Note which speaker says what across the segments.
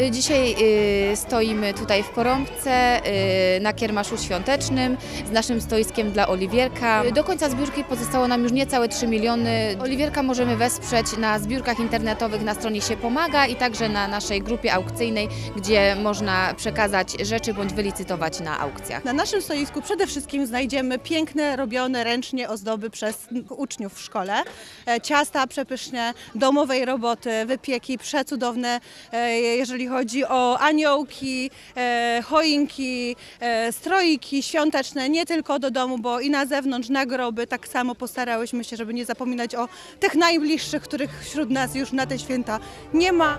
Speaker 1: Y, Dzisiaj y, stoimy tutaj w Porąbce y, na kiermaszu świątecznym z naszym stoiskiem dla Oliwierka. Do końca zbiórki pozostało nam już niecałe 3 miliony. Oliwierka możemy wesprzeć na zbiórkach internetowych na stronie się pomaga i także na naszej grupie aukcyjnej, gdzie można przekazać rzeczy bądź wylicytować na aukcjach.
Speaker 2: Na naszym stoisku przede wszystkim znajdziemy piękne, robione ręcznie ozdoby przez uczniów w szkole. E, Ciasta przepyszne, domowej roboty, wypieki przecudowne, e, jeżeli chodzi o aniołki, e, choinki, e, stroiki świąteczne, nie tylko do domu, bo i na zewnątrz, na groby. Tak samo postarałyśmy się, żeby nie zapominać o tych najbliższych, których wśród nas już na te święta nie ma.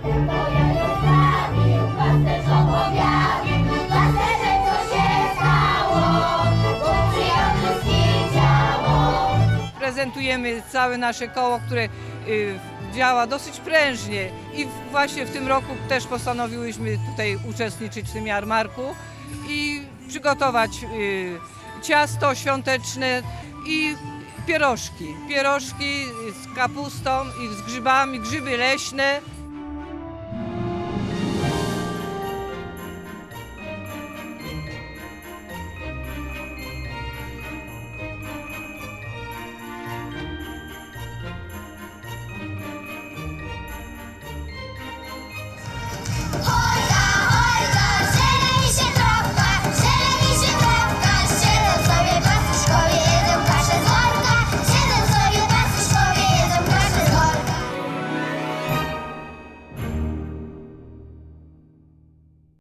Speaker 3: Prezentujemy całe nasze koło, które y, działa dosyć prężnie i właśnie w tym roku też postanowiłyśmy tutaj uczestniczyć w tym jarmarku i przygotować y, ciasto świąteczne i pierożki. Pierożki z kapustą i z grzybami, grzyby leśne